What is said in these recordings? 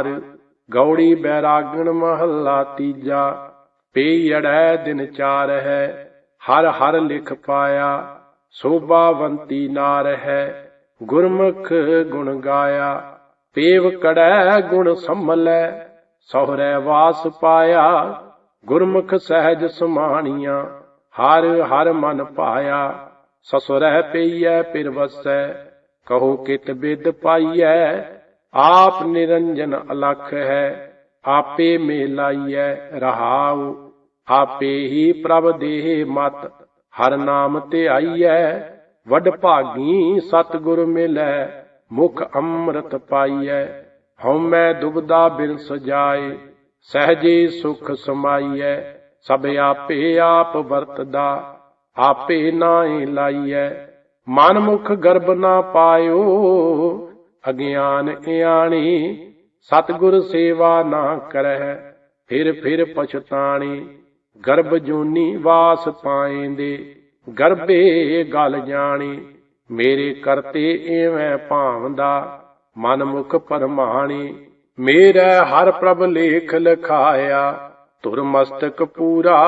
ਹਾਰ ਗੌੜੀ ਬੈਰਾਗਣ ਮਹੱਲਾ ਤੀਜਾ ਪੇੜੈ ਦਿਨ ਚਾਰ ਹੈ ਹਰ ਹਰ ਲਿਖ ਪਾਇਆ, ਸੋਭਾਵੰਤੀ ਨਾਰ ਹੈ ਗੁਰਮੁਖ ਗੁਣ ਗਾਇਆ, ਪੇਵ ਕੜੈ ਗੁਣ ਸੰਮਲੈ ਸਹੁਰੈ ਵਾਸ ਪਾਇਆ, ਗੁਰਮੁਖ ਸਹਿਜ ਸਮਾਣੀਆਂ, ਹਰ ਹਰ ਮਨ ਪਾਇਆ, ਸਸੁਰੈ ਪਈਐ ਪਿਰ ਵਸੈ ਕਹੋ ਕਿਤ ਬਿਦ ਪਾਈਐ ਆਪ ਨਿਰੰਜਨ ਅਲਖ ਹੈ, ਆਪੇ ਮੇਲਾਈਐ ਰਹਾਉ, ਆਪੇ ਹੀ ਪ੍ਰਭ ਦੇਹ ਮਤ, ਹਰ ਨਾਮ ਤੇ ਆਈਐ, ਵੱਡ ਭਾਗੀ ਸਤਿਗੁਰ ਮਿਲੈ, ਮੁਖ ਅੰਮ੍ਰਿਤ ਪਾਈਐ ਹਉਮੈ ਦੁਬਦਾ ਬਿਨ ਸਜਾਏ ਸਹਜੇ ਸੁਖ ਸਮਾਈਐ, ਸਭ ਆਪੇ ਆਪ ਵਰਤਦਾ, ਆਪੇ ਨਾਹੀ ਲਾਈਐ, ਮਨ ਮੁਖ ਗਰਬ ਨਾ ਪਾਇਓ ਅਗਿਆਨ ਇਆਣੀ, ਸਤਿਗੁਰ ਸੇਵਾ ਨਾ ਕਰਹਿ, ਫਿਰ ਫਿਰ ਪਛਤਾਣੀ, ਗਰਭ ਜੂਨੀ ਵਾਸ ਪਾਏਂਦੇ, ਗਰਭੇ ਗਲ ਜਾਣੀ, ਮੇਰੇ ਕਰਤੇ ਐਵੇਂ ਭਾਵਦਾ ਮਨ ਮੁਖ ਪਰਮਾਣੀ, ਮੇਰਾ ਹਰ ਪ੍ਰਭ ਲੇਖ ਲਖਾਇਆ ਧੁਰ ਮਸਤਕ ਪੂਰਾ,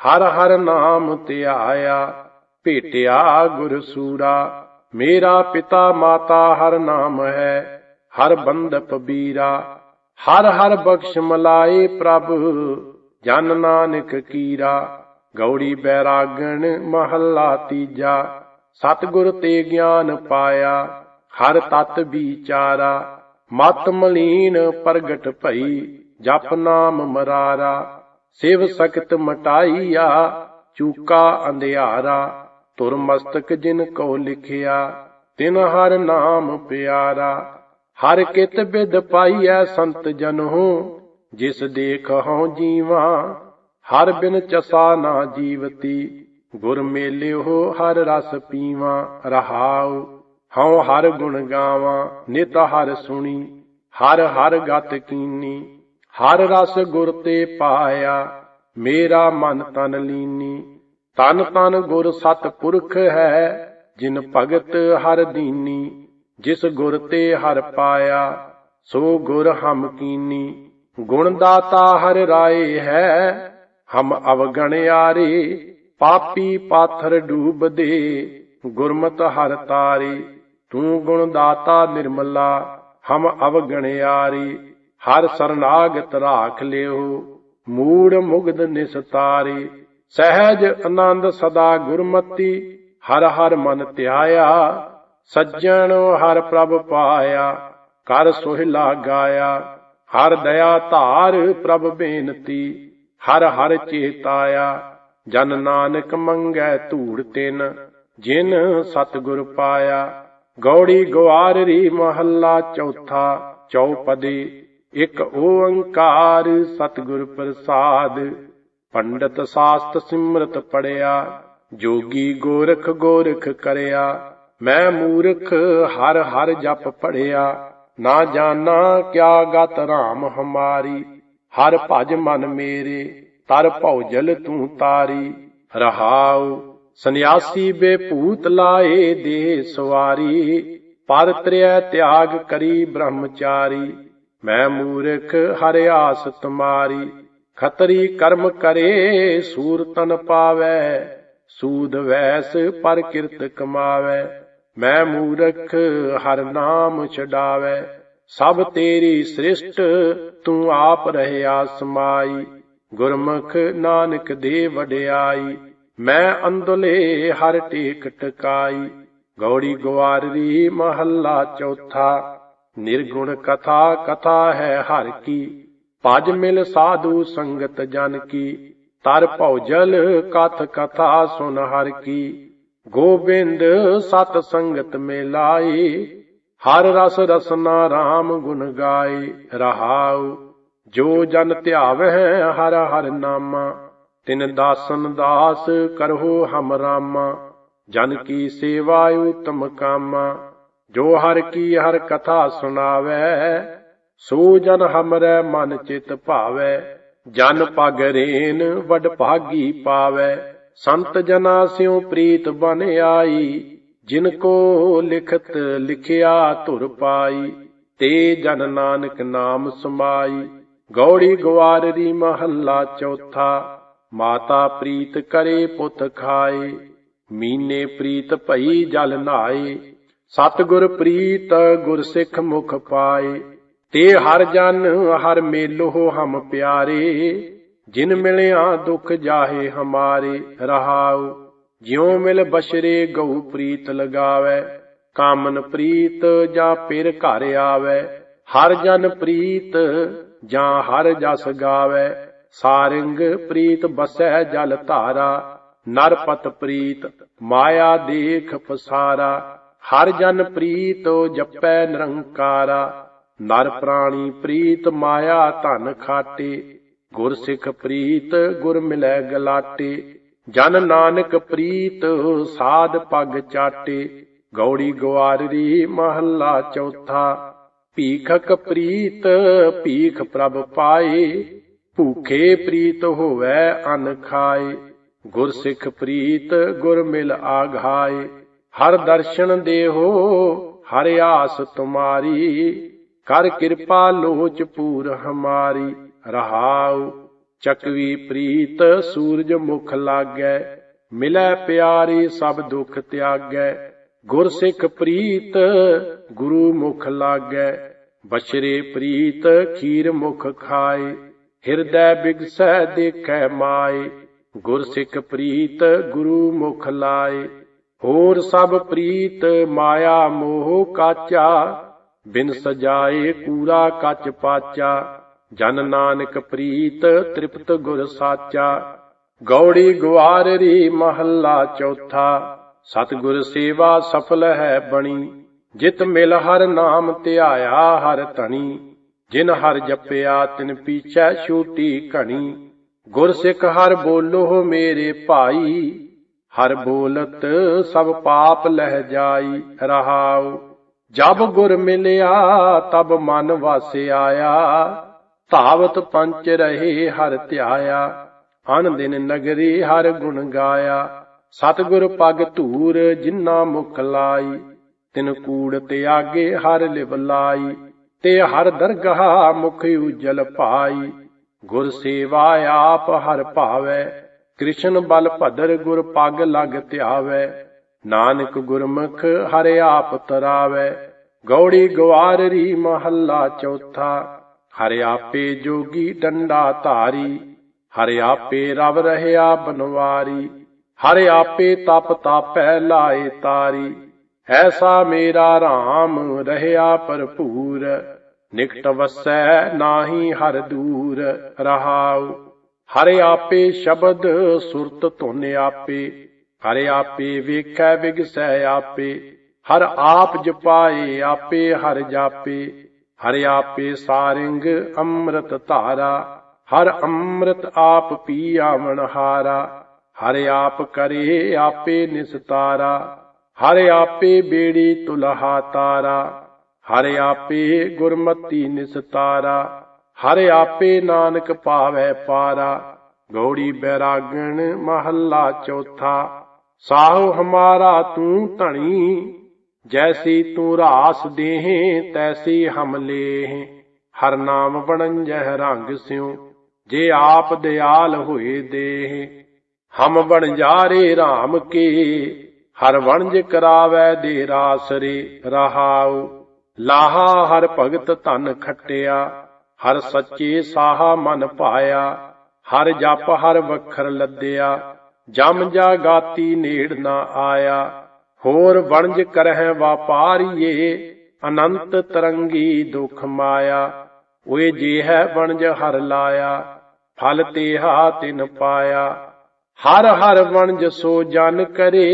ਹਰ ਹਰ ਨਾਮ ਧਿਆਇਆ, ਭੇਟਿਆ ਗੁਰ ਸੂਰਾ ਮੇਰਾ ਪਿਤਾ ਮਾਤਾ ਹਰ ਨਾਮ ਹੈ, ਹਰ ਬੰਦਪ ਬੀਰਾ ਹਰ ਹਰ ਬਖਸ਼ ਮਲਾਏ ਪ੍ਰਭ, ਜਨ ਨਾਨਕ ਕੀਰਾ, ਗੌੜੀ ਬੈਰਾਗਣ ਮਹੱਲਾ ਤੀਜਾ, ਸਤਿਗੁਰ ਤੇ ਗਿਆਨ ਪਾਇਆ, ਹਰ ਤਤ ਵਿਚਾਰਾ, ਮਤ ਮਲੀਨ ਪ੍ਰਗਟ ਭਈ, ਜਪ ਨਾਮ ਮਰਾਰਾ, ਸਿਵ ਸਖਤ ਮਟਾਈਆ, ਚੂਕਾ ਅੰਧਿਆਰਾ। ਤੁਰ ਮਸਤਕ ਜਿਨ ਕੋ ਲਿਖਿਆ, ਤਿਨ ਹਰ ਨਾਮ ਪਿਆਰਾ। ਹਰ ਕਿਤ ਬਿਦ ਪਾਈਐ ਸੰਤ ਜਨਹੁ, ਜਿਸ ਦੇਖ ਹਉ ਜੀਵਾ, ਹਰ ਬਿਨ ਚਸਾ ਨਾ ਜੀਵਤੀ। ਗੁਰ ਮੇਲਿਓ ਹਰ ਰਸ ਪੀਵਾ, ਰਹਾਉ, ਹਉ ਹਰ ਗੁਣ ਗਾਵਾਂ, ਨਿਤ ਹਰ ਸੁਣੀ, ਹਰ ਹਰ ਗਤ ਕੀਨੀ। ਹਰ ਰਸ ਗੁਰ ਤੇ ਪਾਇਆ, ਮੇਰਾ ਮਨ ਤਨ ਲੀਨੀ। ਤਨ ਤਨ ਗੁਰ ਸਤ ਪੁਰਖ ਹੈ, ਜਿਨ ਭਗਤ ਹਰ ਦੀਨੀ, ਜਿਸ ਗੁਰ ਤੇ ਹਰ ਪਾਇਆ, ਸੋ ਗੁਰ ਹਮ ਕੀਨੀ। ਗੁਣ ਦਾਤਾ ਹਰ ਰਾਏ ਹੈ, ਹਮ ਅਵਗਣਿਆਰੇ ਪਾਪੀ ਪਾਥਰ ਡੂਬਦੇ, ਗੁਰਮਤ ਹਰ ਤਾਰੇ। ਤੂੰ ਗੁਣ ਦਾਤਾ ਨਿਰਮਲਾ, ਹਮ ਅਵਗਣਿਆਰੇ ਹਰ ਸਰਨਾਗਤ ਰਾਖ ਲਿਓ, ਮੂੜ ਮੁਗਧ ਨਿਸਤਾਰੇ। ਸਹਿਜ ਆਨੰਦ ਸਦਾ ਗੁਰਮਤੀ, ਹਰ ਹਰ ਮਨ ਧਿਆਇਆ, ਸੱਜਣ ਹਰ ਪ੍ਰਭ ਪਾਇਆ, ਕਰ ਸੋਹਿਲਾ ਗਾਇਆ ਹਰ ਦਇਆ ਧਾਰ ਪ੍ਰਭ ਬੇਨਤੀ, ਹਰ ਹਰ ਚੇਤਾਇਆ, ਜਨ ਨਾਨਕ ਮੰਗੈ ਧੂੜ ਤਿਨ, ਜਿਨ ਸਤਿਗੁਰ ਪਾਇਆ, ਗੌੜੀ ਗਵਾਰਰੀ ਮਹੱਲਾ ਚੌਥਾ ਚੌਪਦੀ, ਇੱਕ ਓੰਕਾਰ ਸਤਿਗੁਰ ਪ੍ਰਸਾਦ ਪੰਡਤ ਸਾਸਤ ਸਿਮਰਤ ਪੜਿਆ, ਜੋਗੀ ਗੋਰਖ ਗੋਰਖ ਕਰਿਆ। ਮੈਂ ਮੂਰਖ, ਹਰ ਹਰ ਜਪ ਪੜਿਆ। ਨਾ ਜਾਣਾ ਕਿਆ ਗਤ ਰਾਮ ਹਮਾਰੀ। ਹਰ ਭਜ ਮਨ ਮੇਰੇ, ਤਰ ਭੌਜਲ ਤੂੰ ਤਾਰੀ। ਰਹਾਉ ਸੰਿਆਸੀ ਬੇਭੂਤ ਲਾਏ ਦੇ ਸਵਾਰੀ। ਪਰ ਤ੍ਰਿਆ ਤਿਆਗ ਕਰੀ ਬ੍ਰਹਮਚਾਰੀ। ਮੈਂ ਮੂਰਖ, ਹਰਿਆਸ ਤੁਮਾਰੀ। ਖਤਰੀ ਕਰਮ ਕਰੇ, ਸੂਰ ਤਨ ਪਾਵੈ, ਸੂਦ ਵੈਸ ਪਰ ਕਿਰਤ ਕਮਾਵੈ। ਮੈਂ ਮੂਰਖ, ਹਰ ਨਾਮ ਛਡਾਵੈ। ਸਭ ਤੇਰੀ ਸ੍ਰਿਸ਼ਟ, ਤੂੰ ਆਪ ਰਹਿਆ ਸਮਾਈ ਗੁਰਮੁਖ ਨਾਨਕ ਦੇ ਵਡਿਆਈ, ਮੈਂ ਅੰਦਲੇ ਹਰ ਟੇਕ ਟਕਾਈ। ਗੌੜੀ ਗਵਾਰੀ ਮਹੱਲਾ ਚੌਥਾ, ਨਿਰਗੁਣ ਕਥਾ ਕਥਾ ਹੈ ਹਰ ਕੀ। ਭਜ ਮਿਲ ਸਾਧੂ ਸੰਗਤ ਜਨ ਕੀ, ਤਰ ਭੌਜਲ ਕਥ ਕਥਾ ਸੁਨ ਹਰ ਕੀ। ਗੋਬਿੰਦ ਸਤ ਸੰਗਤ ਮੇ ਲਾਈ ਹਰ ਰਸ ਰਸਨਾ RAM ਗੁਣ ਗਾਏ ਰਹਾਉ, ਜੋ ਜਨ ਧਿਆਵਹਿ ਹਰ ਹਰ ਨਾਮਾ, ਤਿਨ ਦਾਸਨ ਦਾਸ ਕਰਹੁ ਹਮ ਰਾਮਾ। ਜਨ ਕੀ ਸੇਵਾ ਉਤਮ ਕਾਮਾ, ਜੋ ਹਰ ਕੀ ਹਰ ਕਥਾ ਸੁਣਾਵੇ ਸੋ ਜਨ ਹਮਰੈ ਮਨ ਚਿਤ ਭਾਵੈ, ਜਨ ਪਗ ਰੇਨ ਵਡ ਭਾਗੀ ਪਾਵੈ। ਸੰਤ ਜਨਾ ਸਿਉ ਪ੍ਰੀਤ ਬਨ ਆਈ, ਜਿਨ ਕੋ ਲਿਖਤ ਲਿਖਿਆ ਧੁਰ ਪਾਈ। ਤੇ ਜਨ ਨਾਨਕ ਨਾਮ ਸਮਾਈ, ਗੌੜੀ ਗਵਾਰਰੀ ਮਹੱਲਾ ਚੌਥਾ। ਮਾਤਾ ਪ੍ਰੀਤ ਕਰੇ ਪੁੱਤ ਖਾਏ, ਮੀਨੇ ਪ੍ਰੀਤ ਭਈ ਜਲ ਨਹਾਏ ਸਤਿਗੁਰ ਪ੍ਰੀਤ ਗੁਰ ਸਿੱਖ ਮੁਖ ਪਾਏ। ਤੇ ਹਰ ਜਨ, ਹਰ ਮੇਲੋ ਹਮ ਪਿਆਰੇ। ਜਿਨ ਮਿਲਿਆ ਦੁਖ ਜਾਹੇ ਹਮਾਰੇ, ਰਹਾਉ। ਜਿਉ ਮਿਲ ਬਸ਼ਰੇ ਗਉ ਪ੍ਰੀਤ ਲਗਾਵੇ। ਕਾਮਨ ਪ੍ਰੀਤ ਜਾਂ ਪਿਰ ਘਰ ਆਵੇ। ਹਰ ਜਨ ਪ੍ਰੀਤ ਜਾਂ ਹਰ ਜਸ ਗਾਵੇ। ਸਾਰਿੰਗ ਪ੍ਰੀਤ ਬਸੈ ਜਲ ਧਾਰਾ। ਨਰਪਤ ਪ੍ਰੀਤ ਮਾਇਆ ਦੇਖ ਪਸਾਰਾ। ਹਰ ਜਨ ਪ੍ਰੀਤ ਜਪੈ ਨਿਰੰਕਾਰਾ। ਨਰ ਪ੍ਰਾਣੀ ਪ੍ਰੀਤ ਮਾਇਆ ਧਨ ਖਾਟੇ ਗੁਰ ਸਿੱਖ ਪ੍ਰੀਤ ਗੁਰ ਮਿਲੈ ਗਲਾਟੇ, ਜਨ ਨਾਨਕ ਪ੍ਰੀਤ ਸਾਧ ਪਗ ਚਾਟੇ, ਗੌੜੀ ਗਵਾਰਰੀ ਮਹੱਲਾ ਚੌਥਾ, ਭੀਖਕ ਪ੍ਰੀਤ ਭੀਖ ਪ੍ਰਭ ਪਾਏ, ਭੂਖੇ ਪ੍ਰੀਤ ਹੋਵੇ ਅਨ ਖਾਏ ਗੁਰ ਸਿੱਖ ਪ੍ਰੀਤ ਗੁਰ ਮਿਲ ਆਘਾਏ, ਹਰ ਦਰਸ਼ਨ ਦੇਹੋ, ਹਰ ਆਸ ਤੁਮਾਰੀ ਕਰ ਕਿਰਪਾ ਲੋਚ ਪੂਰ ਹਮਾਰੀ, ਰਹਾਉ, ਚਕਵੀ ਪ੍ਰੀਤ, ਸੂਰਜ ਮੁਖ ਲਾਗੈ, ਮਿਲੈ ਪਿਆਰੀ ਸਭ ਦੁਖ ਤਿਆਗੈ, ਗੁਰ ਸਿੱਖ ਪ੍ਰੀਤ, ਗੁਰੂ ਮੁਖ ਲਾਗੈ, ਬਛਰੇ ਪ੍ਰੀਤ, ਖੀਰ ਮੁਖ ਖਾਏ, ਹਿਰਦੈ ਬਿਗਸੈ ਦੇਖੈ ਮਾਏ, ਗੁਰ ਸਿੱਖ ਪ੍ਰੀਤ, ਗੁਰੂ ਮੁਖ ਲਾਏ, ਹੋਰ ਸਭ ਪ੍ਰੀਤ, ਮਾਇਆ ਮੋਹ ਕਾਚਾ ਬਿਨ ਸਜਾਏ ਕੂੜਾ ਕੱਚ ਪਾਚਾ, ਜਨ ਨਾਨਕ ਪ੍ਰੀਤ ਤ੍ਰਿਪਤ ਗੁਰ ਸਾਚਾ। ਗੌੜੀ ਗਵਾਰਰੀ ਮਹੱਲਾ ਚੌਥਾ, ਸਤਿਗੁਰ ਸੇਵਾ ਸਫਲ ਹੈ ਬਣੀ। ਜਿਤ ਮਿਲ ਹਰ ਨਾਮ ਧਿਆਇਆ ਹਰ ਧਣੀ। ਜਿਨ ਹਰ ਜਪਿਆ ਤਿਨ ਪੀਛੈ ਛੂਟੀ ਘਣੀ। ਗੁਰ ਸਿੱਖ ਹਰ ਬੋਲੋ ਮੇਰੇ ਭਾਈ। ਹਰ ਬੋਲਤ ਸਭ ਪਾਪ ਲਹਿ ਜਾਈ ਰਹਾਉ। ਜਬ ਗੁਰ ਮਿਲਿਆ, ਤਬ ਮਨ ਵਾਸੇ ਆਇਆ ਧਾਵਤ ਪੰਚ ਰਹੇ, ਹਰ ਧਿਆਇਆ। ਅਨ ਦਿਨ ਨਗਰੀ, ਹਰ ਗੁਣ ਗਾਇਆ। ਸਤਿਗੁਰ ਪਗ ਧੂਰ, ਜਿਨ੍ਹਾਂ ਮੁਖ ਲਾਈ। ਤਿਨ ਕੂੜ ਤੇ ਆਗੇ, ਹਰ ਲਿਵ ਲਾਈ। ਤੇ ਹਰ ਦਰਗਾਹ ਮੁਖ ਉਜਲ ਪਾਈ। ਗੁਰ ਸੇਵਾ ਆਪ ਹਰ ਭਾਵੈ। ਕ੍ਰਿਸ਼ਨ ਬਲ ਭਦਰ, ਗੁਰ ਪਗ ਲਗ ਧਿਆਵੈ। ਨਾਨਕ ਗੁਰਮੁਖ ਹਰਿ ਆਪ ਤਰਾਵੈ, ਗੌੜੀ ਗਵਾਰਰੀ ਮਹੱਲਾ ਚੌਥਾ। ਹਰਿ ਆਪੇ ਜੋਗੀ ਡੰਡਾ ਧਾਰੀ, ਹਰਿ ਆਪੇ ਰਵ ਰਹਿਆ ਬਨਵਾਰੀ, ਹਰਿ ਆਪੇ ਤਪ ਤਾਪੈ ਲਾਏ ਤਾਰੀ। ਐਸਾ ਮੇਰਾ RAM ਰਹਿਆ ਭਰਪੂਰ, ਨਿਕਟ ਵਸੈ ਨਾਹੀ ਹਰ ਦੂਰ ਰਹਾਉ। ਹਰਿ ਆਪੇ ਸ਼ਬਦ ਸੁਰਤ ਧੁਨ ਆਪੇ ਹਰਿ ਆਪੇ ਵੇਖੈ ਵਿਗਸੈ ਆਪੇ, ਹਰ ਆਪ ਜਪਾਏ ਆਪੇ ਹਰ ਜਾਪੇ, ਹਰਿ ਆਪੇ ਸਾਰਿੰਗ ਅੰਮ੍ਰਿਤ ਧਾਰਾ, ਹਰ ਅੰਮ੍ਰਿਤ ਆਪ ਪੀ ਹਾਰਾ, ਹਰਿ ਆਪ ਕਰੇ ਆਪੇ ਨਿਸਤਾਰਾ, ਹਰਿ ਆਪੇ ਬੇੜੀ ਤੁਲਹਾ ਤਾਰਾ, ਹਰਿ ਆਪੇ ਗੁਰਮਤੀ ਨਿਸਤਾਰਾ, ਹਰਿ ਆਪੇ ਨਾਨਕ ਪਾਵੈ ਪਾਰਾ, ਗੌੜੀ ਬੈਰਾਗਣ ਮਹੱਲਾ ਚੌਥਾ ਸਾਹੁ ਹਮਾਰਾ ਤੂੰ ਧਣੀ, ਜੈਸੀ ਤੂੰ ਰਾਸ ਦੇਹੇ, ਤੈਸੀ ਹਮ ਲੇਹ। ਹਰ ਨਾਮ ਬਣੰਜਹ ਰੰਗ ਸਿਉ, ਜੇ ਆਪ ਦਿਆਲ ਹੋਏ ਦੇਹ। ਹਮ ਬਣ ਜਾਰੇ RAM ਕੇ, ਹਰ ਵਣਜ ਕਰਾਵੈ ਦੇ ਰਾਸਰੇ ਰਹਾਉ। ਲਾਹਾ ਹਰ ਭਗਤ ਧਨ ਖਟਿਆ, ਹਰ ਸੱਚੇ ਸਾਹਾ ਮਨ ਪਾਇਆ। ਹਰ ਜਪ ਹਰ ਵਖਰ ਲੱਦਿਆ ਜਮ ਜਾ ਗਾਤੀ ਨੇੜ ਨਾ ਆਇਆ, ਹੋਰ ਵਣਜ ਕਰਹਿ ਵਾਪਾਰੀਏ, ਅਨੰਤ ਤਰੰਗੀ ਦੁਖ ਮਾਇਆ। ਓਏ ਜੇ ਹੈ ਵਣਜ ਹਰ ਲਾਇਆ, ਫਲ ਤੇਹਾ ਤਿਨ ਪਾਇਆ। ਹਰ ਹਰ ਵਣਜ ਸੋ ਜਨ ਕਰੇ,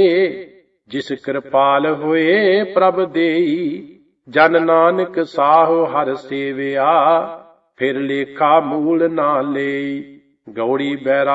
ਜਿਸ ਕਿਰਪਾਲ ਹੋਏ ਪ੍ਰਭ ਦੇਈ। ਜਨ ਨਾਨਕ ਸਾਹੁ ਹਰ ਸੇਵਿਆ, ਫਿਰ ਲੇਖਾ ਮੂਲ ਨਾ ਲਈ। ਗੌੜੀ ਬੈਰਾ